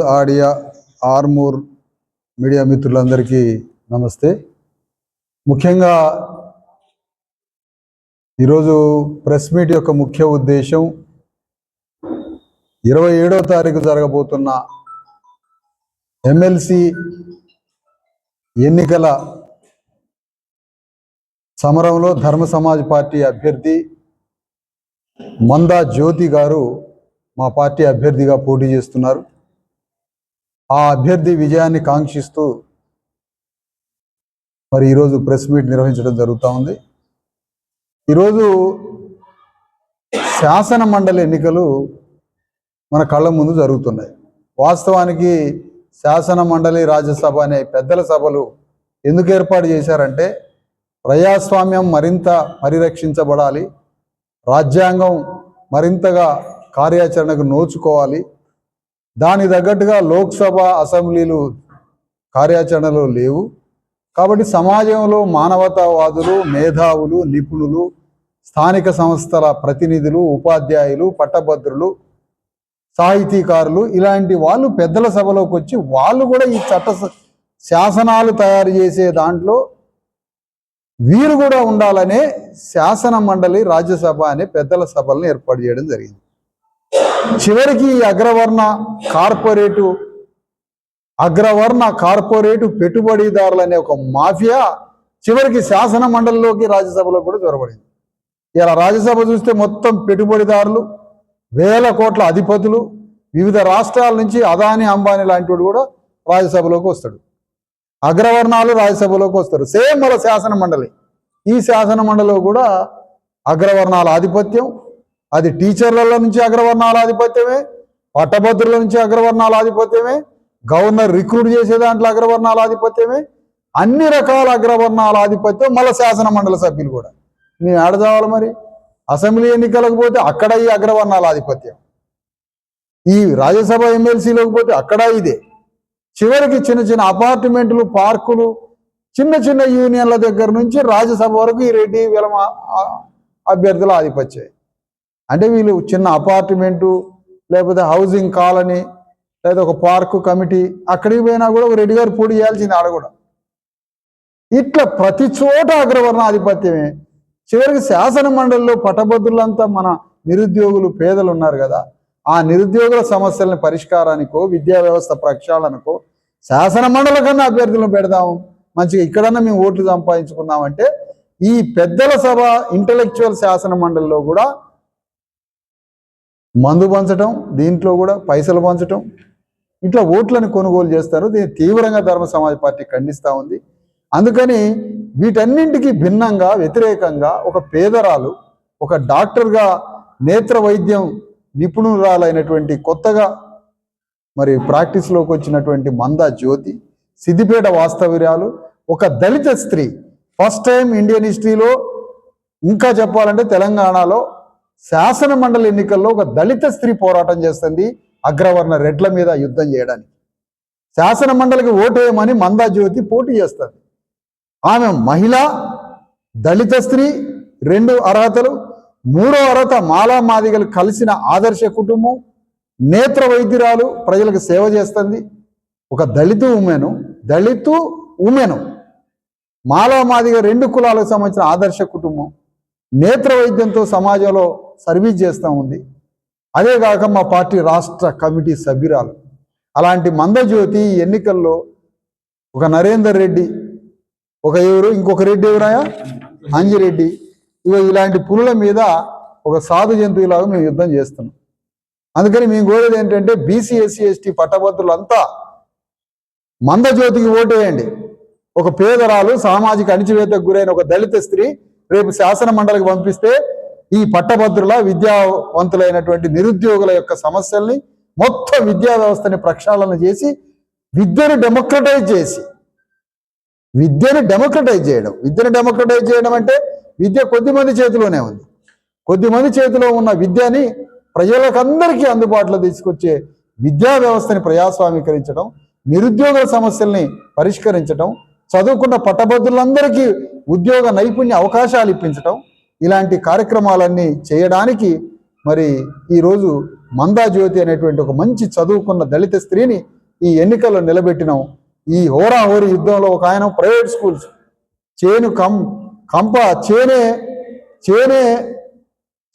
ఆడియా Armoor media మిత్రులందరికీ నమస్తే. ముఖ్యంగా ఈరోజు ప్రెస్ మీట్ యొక్క ముఖ్య ఉద్దేశం ఇరవై ఏడవ తారీఖు జరగబోతున్న ఎమ్మెల్సీ ఎన్నికల సమరంలో ధర్మ సమాజ్ పార్టీ అభ్యర్థి మందా జ్యోతి గారు మా పార్టీ అభ్యర్థిగా పోటీ చేస్తున్నారు. ఆ అభ్యర్థి విజయాన్ని కాంక్షిస్తూ మరి ఈరోజు ప్రెస్ మీట్ నిర్వహించడం జరుగుతూ ఉంది. ఈరోజు శాసన మండలి ఎన్నికలు మన కళ్ళ ముందు జరుగుతున్నాయి. వాస్తవానికి శాసన మండలి రాజ్యసభ అనే పెద్దల సభలు ఎందుకు ఏర్పాటు చేశారంటే ప్రజాస్వామ్యం మరింత పరిరక్షించబడాలి రాజ్యాంగం మరింతగా కార్యాచరణకు నోచుకోవాలి దానికి తగ్గట్టుగా లోక్సభ అసెంబ్లీలు కార్యాచరణలో లేవు. కాబట్టి సమాజంలో మానవతావాదులు మేధావులు నిపుణులు స్థానిక సంస్థల ప్రతినిధులు ఉపాధ్యాయులు పట్టభద్రులు సాహితీకారులు ఇలాంటి వాళ్ళు పెద్దల సభలోకి వచ్చి వాళ్ళు కూడా ఈ చట్ట శాసనాలు తయారు చేసే దాంట్లో వీరు కూడా ఉండాలనే శాసన మండలి రాజ్యసభ అనే పెద్దల సభలను ఏర్పాటు చేయడం జరిగింది. చివరికి ఈ అగ్రవర్ణ కార్పొరేటు అగ్రవర్ణ కార్పొరేటు పెట్టుబడిదారులు అనే ఒక మాఫియా చివరికి శాసన మండలిలోకి రాజ్యసభలో కూడా చొరబడింది. ఇలా రాజ్యసభ చూస్తే మొత్తం పెట్టుబడిదారులు వేల కోట్ల అధిపతులు వివిధ రాష్ట్రాల నుంచి అదాని అంబానీ లాంటివాడు కూడా రాజ్యసభలోకి వస్తాడు. అగ్రవర్ణాలు రాజ్యసభలోకి వస్తారు. సేమ్ మన శాసన మండలి. ఈ శాసన మండలిలో కూడా అగ్రవర్ణాల ఆధిపత్యం అది టీచర్లలో నుంచి అగ్రవర్ణాల ఆధిపత్యమే పట్టభద్రుల నుంచి అగ్రవర్ణాల ఆధిపత్యమే గవర్నర్ రిక్రూట్ చేసే దాంట్లో అగ్రవర్ణాల ఆధిపత్యమే అన్ని రకాల అగ్రవర్ణాల ఆధిపత్యం మళ్ళీ శాసన మండలి సభ్యులు కూడా. నేను ఆడదావాలి మరి? అసెంబ్లీ ఎన్నికలకు పోతే అక్కడ ఈ అగ్రవర్ణాల ఆధిపత్యం. ఈ రాజ్యసభ ఎమ్మెల్సీలోకి పోతే అక్కడ ఇదే. చివరికి చిన్న చిన్న అపార్ట్మెంట్లు పార్కులు చిన్న చిన్న యూనియన్ల దగ్గర నుంచి రాజ్యసభ వరకు ఈ రెడ్డి విలమ అభ్యర్థుల ఆధిపత్యం అంటే వీళ్ళు చిన్న అపార్ట్మెంటు లేకపోతే హౌసింగ్ కాలనీ లేదా ఒక పార్కు కమిటీ అక్కడికి పోయినా కూడా ఒక రెడ్డి గారు చేయాల్సింది ఆడ కూడా. ఇట్లా ప్రతి చోట అగ్రవర్ణ ఆధిపత్యమే చివరికి శాసన మండలిలో పటభద్రులంతా మన నిరుద్యోగులు పేదలు ఉన్నారు కదా. ఆ నిరుద్యోగుల సమస్యలను పరిష్కారానికో విద్యా వ్యవస్థ ప్రక్షాళనకో శాసన మండలి కన్నా అభ్యర్థులను పెడదాము. మంచిగా ఇక్కడన్నా మేము ఓట్లు సంపాదించుకుందామంటే ఈ పెద్దల సభ ఇంటలెక్చువల్ శాసన మండలిలో కూడా మందు పంచటం దీంట్లో కూడా పైసలు పంచటం ఇట్లా ఓట్లను కొనుగోలు చేస్తారు. దీన్ని తీవ్రంగా ధర్మ సమాజ్ పార్టీ ఖండిస్తూ ఉంది. అందుకని వీటన్నింటికి భిన్నంగా వ్యతిరేకంగా ఒక పేదరాలు ఒక డాక్టర్గా నేత్ర వైద్యం నిపుణురాలైనటువంటి కొత్తగా మరి ప్రాక్టీస్లోకి వచ్చినటువంటి మందా జ్యోతి సిద్దిపేట వాస్తవ్యాలు ఒక దళిత స్త్రీ. ఫస్ట్ టైం ఇండియన్ హిస్టరీలో ఇంకా చెప్పాలంటే తెలంగాణలో శాసన మండలి ఎన్నికల్లో ఒక దళిత స్త్రీ పోరాటం చేస్తుంది అగ్రవర్ణ రెడ్ల మీద యుద్ధం చేయడానికి. శాసన మండలికి ఓటేయమని వేయమని మందాజ్యోతి పోటీ చేస్తుంది. ఆమె మహిళ దళిత స్త్రీ రెండు అర్హతలు మూడో అర్హత మాలా మాదిగలు కలిసిన ఆదర్శ కుటుంబం నేత్ర వైద్యురాలు ప్రజలకు సేవ చేస్తుంది. ఒక దళిత ఉమెను దళితు ఉమెను మాలా మాదిగ రెండు కులాలకు సంబంధించిన ఆదర్శ కుటుంబం. నేత్ర వైద్యంతో సమాజంలో సర్వీస్ చేస్తూ ఉంది. అదే కాక మా పార్టీ రాష్ట్ర కమిటీ సభ్యురాలు. అలాంటి మందజ్యోతి ఎన్నికల్లో ఒక నరేందర్ రెడ్డి ఒక ఎవరు ఇంకొక రెడ్డి ఎవరాయా? అంజిరెడ్డి. ఇవ ఇలాంటి పులుల మీద ఒక సాధు జంతువులాగా మేము యుద్ధం చేస్తున్నాం. అందుకని మేము కోరేది ఏంటంటే బీసీ ఎస్సీ ఎస్టీ పట్టభద్రులంతా మందజ్యోతికి ఓటేయండి ఒక పేదరాలు సామాజిక అణిచివేతకు గురైన ఒక దళిత స్త్రీ రేపు శాసన మండలికి పంపిస్తే ఈ పట్టభద్రుల విద్యావంతులైనటువంటి నిరుద్యోగుల యొక్క సమస్యల్ని మొత్తం విద్యా వ్యవస్థని ప్రక్షాళన చేసి విద్యను డెమోక్రటైజ్ చేసి విద్యను డెమోక్రటైజ్ చేయడం. విద్యను డెమోక్రటైజ్ చేయడం అంటే విద్య కొద్దిమంది చేతిలోనే ఉంది. కొద్దిమంది చేతిలో ఉన్న విద్యని ప్రజలకందరికీ అందుబాటులో తీసుకొచ్చే విద్యా వ్యవస్థని ప్రజాస్వామీకరించడం నిరుద్యోగుల సమస్యల్ని పరిష్కరించడం చదువుకున్న పట్టభద్రులందరికీ ఉద్యోగ నైపుణ్య అవకాశాలు ఇప్పించటం ఇలాంటి కార్యక్రమాలన్నీ చేయడానికి మరి ఈరోజు మందా జ్యోతి అనేటువంటి ఒక మంచి చదువుకున్న దళిత స్త్రీని ఈ ఎన్నికల్లో నిలబెట్టినాం. ఈ హోరాహోరి యుద్ధంలో ఒక ఆయన ప్రైవేట్ స్కూల్స్ చేను కం కంప చేనే చేనే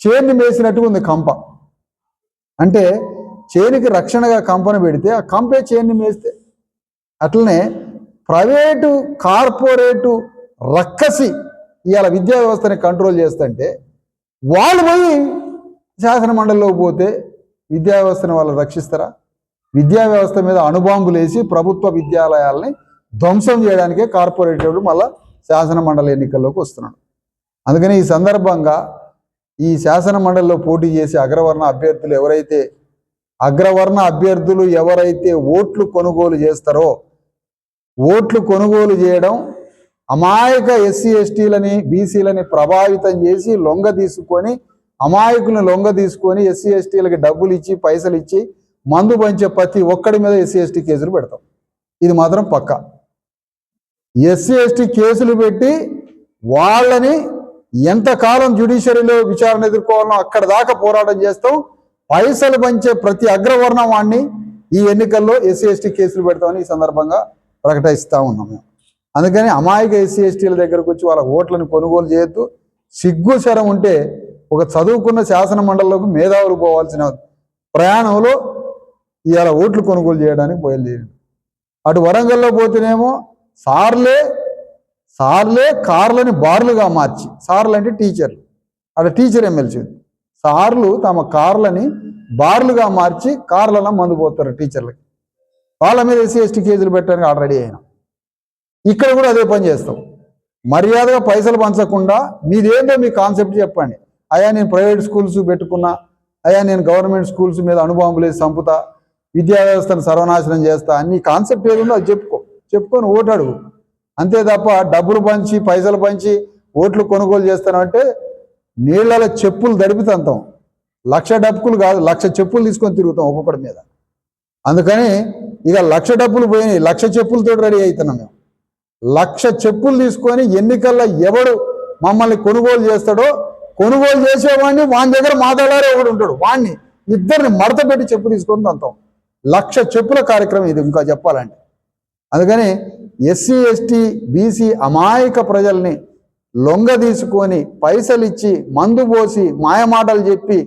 చేన్ని మేసినట్టుగా ఉంది కంప. అంటే చేనికి రక్షణగా కంపను పెడితే ఆ కంపే చేన్ని మేస్తే అట్లనే ప్రైవేటు కార్పొరేటు రక్కసి ఇవాళ విద్యా వ్యవస్థని కంట్రోల్ చేస్తుంటే వాళ్ళు పోయి శాసన మండలిలో పోతే విద్యా వ్యవస్థను వాళ్ళు రక్షిస్తారా? విద్యా వ్యవస్థ మీద అణుబాంబులేసి ప్రభుత్వ విద్యాలయాల్ని ధ్వంసం చేయడానికే కార్పొరేటర్లు మళ్ళా శాసన మండలి ఎన్నికల్లోకి వస్తున్నాడు. అందుకని ఈ సందర్భంగా ఈ శాసన మండలిలో పోటీ చేసే అగ్రవర్ణ అభ్యర్థులు ఎవరైతే అగ్రవర్ణ అభ్యర్థులు ఎవరైతే ఓట్లు కొనుగోలు చేస్తారో ఓట్లు కొనుగోలు చేయడం అమాయక ఎస్సీ ఎస్టీలని బీసీలని ప్రభావితం చేసి లొంగ తీసుకొని అమాయకులను లొంగ తీసుకొని ఎస్సీ ఎస్టీలకి డబ్బులు ఇచ్చి పైసలు ఇచ్చి మందు పంచే ప్రతి ఒక్కడి మీద ఎస్సీ ఎస్టీ కేసులు పెడతాం. ఇది మాత్రం పక్క. ఎస్సీ ఎస్టీ కేసులు పెట్టి వాళ్ళని ఎంతకాలం జ్యుడిషియరీలో విచారణ ఎదుర్కోవాలో అక్కడ దాకా పోరాటం చేస్తాం. పైసలు పంచే ప్రతి అగ్రవర్ణం వాడిని ఈ ఎన్నికల్లో ఎస్సీ ఎస్టీ కేసులు పెడతామని ఈ సందర్భంగా ప్రకటిస్తూ ఉన్నాం మేము. అందుకని అమాయక ఎస్సీ ఎస్టీల దగ్గరకు వచ్చి వాళ్ళ ఓట్లను కొనుగోలు చేయొద్దు. సిగ్గు శరం ఉంటే ఒక చదువుకున్న శాసన మండలిలోకి మేధావులు పోవాల్సిన ప్రయాణంలో ఇవాళ ఓట్లు కొనుగోలు చేయడానికి బయలుదేరింది. అటు వరంగల్లో పోతేనేమో సార్లే సార్లే కార్లని బార్లుగా మార్చి సార్లు అంటే టీచర్లు. అక్కడ టీచర్ ఎమ్మెల్సీ సార్లు తమ కార్లని బార్లుగా మార్చి కార్లలో మందు పోతారు టీచర్లకి. వాళ్ళ మీద ఎస్సీ ఎస్టీ కేసులు పెట్టడానికి ఆల్రెడీ అయినా. ఇక్కడ కూడా అదే పని చేస్తాం. మర్యాదగా పైసలు పంచకుండా మీదేందో మీ కాన్సెప్ట్ చెప్పండి. అయా నేను ప్రైవేట్ స్కూల్స్ పెట్టుకున్నా. అయా నేను గవర్నమెంట్ స్కూల్స్ మీద అనుబాంబులేసి చంపుతా విద్యా వ్యవస్థను సర్వనాశనం చేస్తా. అన్ని కాన్సెప్ట్ ఏది ఉందో అది చెప్పుకో. చెప్పుకొని ఓటు అడుగు. అంతే తప్ప డబ్బులు పంచి పైసలు పంచి ఓట్లు కొనుగోలు చేస్తానంటే నీళ్ళలో చెప్పులు దడిపితంతాం లక్ష డబ్బులు కాదు లక్ష చెప్పులు తీసుకొని తిరుగుతాం ఒక్కొక్కడి మీద. అందుకని ఇక లక్ష డబ్బులు పోయినాయి. లక్ష చెప్పులతో రెడీ అవుతున్నాం మేము. లక్ష చెప్పులు తీసుకొని ఎన్నికల్లో ఎవడు మమ్మల్ని కొనుగోలు చేస్తాడో కొనుగోలు చేసేవాడిని వాని దగ్గర మాట్లాడారే ఒకడు ఉంటాడు. వాడిని ఇద్దరిని మడత పెట్టి చెప్పు తీసుకొని తంతాం. లక్ష చెప్పుల కార్యక్రమం ఇది ఇంకా చెప్పాలంటే. అందుకని ఎస్సీ ఎస్టీ బీసీ అమాయక ప్రజల్ని లొంగ తీసుకొని పైసలు ఇచ్చి మందు పోసి మాయమాటలు చెప్పి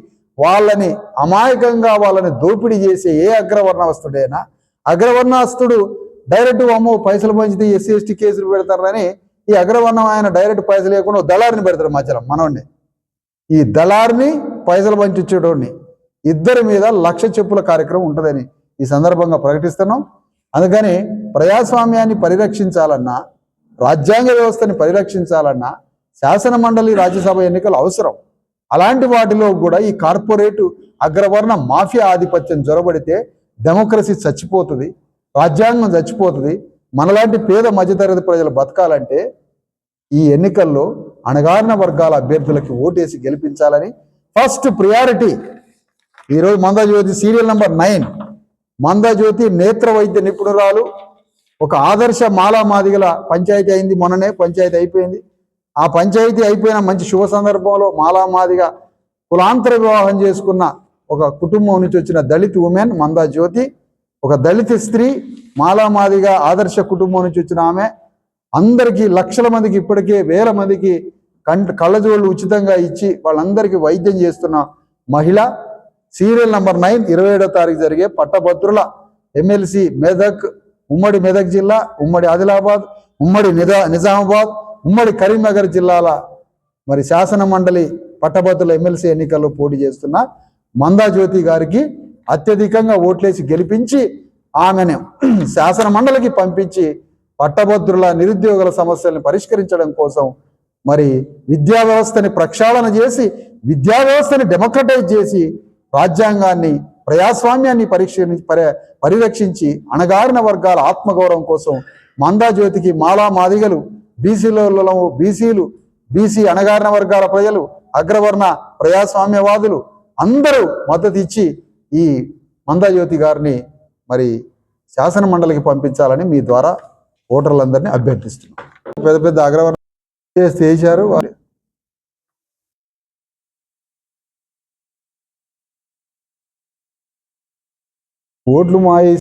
వాళ్ళని అమాయకంగా వాళ్ళని దోపిడీ చేసే ఏ అగ్రవర్ణాస్తుడైనా అగ్రవర్ణాస్తుడు డైరెక్ట్ అమ్మో పైసలు పంచితే ఎస్సీ ఎస్టీ కేసులు పెడతారని ఈ అగ్రవర్ణం ఆయన డైరెక్ట్ పైసలు లేకుండా దళారిని పెడతారు మధ్యలో మనోడిని. ఈ దళారిని పైసలు పంచిచ్చేటోడిని. ఇద్దరి మీద లక్ష చెప్పుల కార్యక్రమం ఉంటుందని ఈ సందర్భంగా ప్రకటిస్తున్నాం. అందుకని ప్రజాస్వామ్యాన్ని పరిరక్షించాలన్నా రాజ్యాంగ వ్యవస్థని పరిరక్షించాలన్నా శాసన మండలి రాజ్యసభ ఎన్నికలు అవసరం. అలాంటి వాటిలో కూడా ఈ కార్పొరేట్ అగ్రవర్ణ మాఫియా ఆధిపత్యం జొరబడితే డెమోక్రసీ చచ్చిపోతుంది రాజ్యాంగం చచ్చిపోతుంది మనలాంటి పేద మధ్యతరగతి ప్రజలు బతకాలంటే ఈ ఎన్నికల్లో అణగారిన వర్గాల అభ్యర్థులకి ఓటేసి గెలిపించాలని ఫస్ట్ ప్రియారిటీ. ఈరోజు Manda Jyothi serial number nine. Manda Jyothi నేత్ర వైద్య నిపుణురాలు ఒక ఆదర్శ మాలా మాదిగల పంచాయతీ అయింది మొన్ననే పంచాయతీ అయిపోయింది. ఆ పంచాయతీ అయిపోయిన మంచి శుభ సందర్భంలో మాలామాదిగా కులాంతర వివాహం చేసుకున్న ఒక కుటుంబం నుంచి వచ్చిన దళిత్ ఉమెన్ మందా జ్యోతి ఒక దళిత స్త్రీ మాలామాదిగా ఆదర్శ కుటుంబం నుంచి వచ్చిన ఆమె అందరికీ లక్షల మందికి ఇప్పటికే వేల మందికి కంట కళ్ళజోళ్ళు ఉచితంగా ఇచ్చి వాళ్ళందరికీ వైద్యం చేస్తున్న మహిళ. సీరియల్ నంబర్ నైన్ ఇరవై ఏడో తారీఖు జరిగే పట్టభద్రుల ఎమ్మెల్సీ మెదక్ ఉమ్మడి మెదక్ జిల్లా ఉమ్మడి ఆదిలాబాద్ ఉమ్మడి నిజా నిజామాబాద్ ఉమ్మడి కరీంనగర్ జిల్లాల మరి శాసన మండలి పట్టభద్రుల ఎమ్మెల్సీ ఎన్నికల్లో పోటీ చేస్తున్న మందాజ్యోతి గారికి అత్యధికంగా ఓట్లేసి గెలిపించి ఆమెను శాసన మండలికి పంపించి పట్టభద్రుల నిరుద్యోగుల సమస్యలను పరిష్కరించడం కోసం మరి విద్యా వ్యవస్థని ప్రక్షాళన చేసి విద్యా వ్యవస్థని డెమోక్రటైజ్ చేసి రాజ్యాంగాన్ని ప్రజాస్వామ్యాన్ని పరీక్ష పరి పరిరక్షించి అణగారిన వర్గాల ఆత్మగౌరవం కోసం మందాజ్యోతికి మాలా మాదిగలు బీసీలలో బీసీలు బీసీ అణగారిన వర్గాల ప్రజలు అగ్రవర్ణ ప్రజాస్వామ్యవాదులు అందరూ మద్దతు ఇచ్చి ఈ మందాజ్యోతి గారిని మరి శాసన మండలికి పంపించాలని మీ ద్వారా ఓటర్లందరినీ అభ్యర్థిస్తున్నాం. పెద్ద పెద్ద అగ్రవర్ణ చేస్తే చేశారు. ఓట్లు మాయి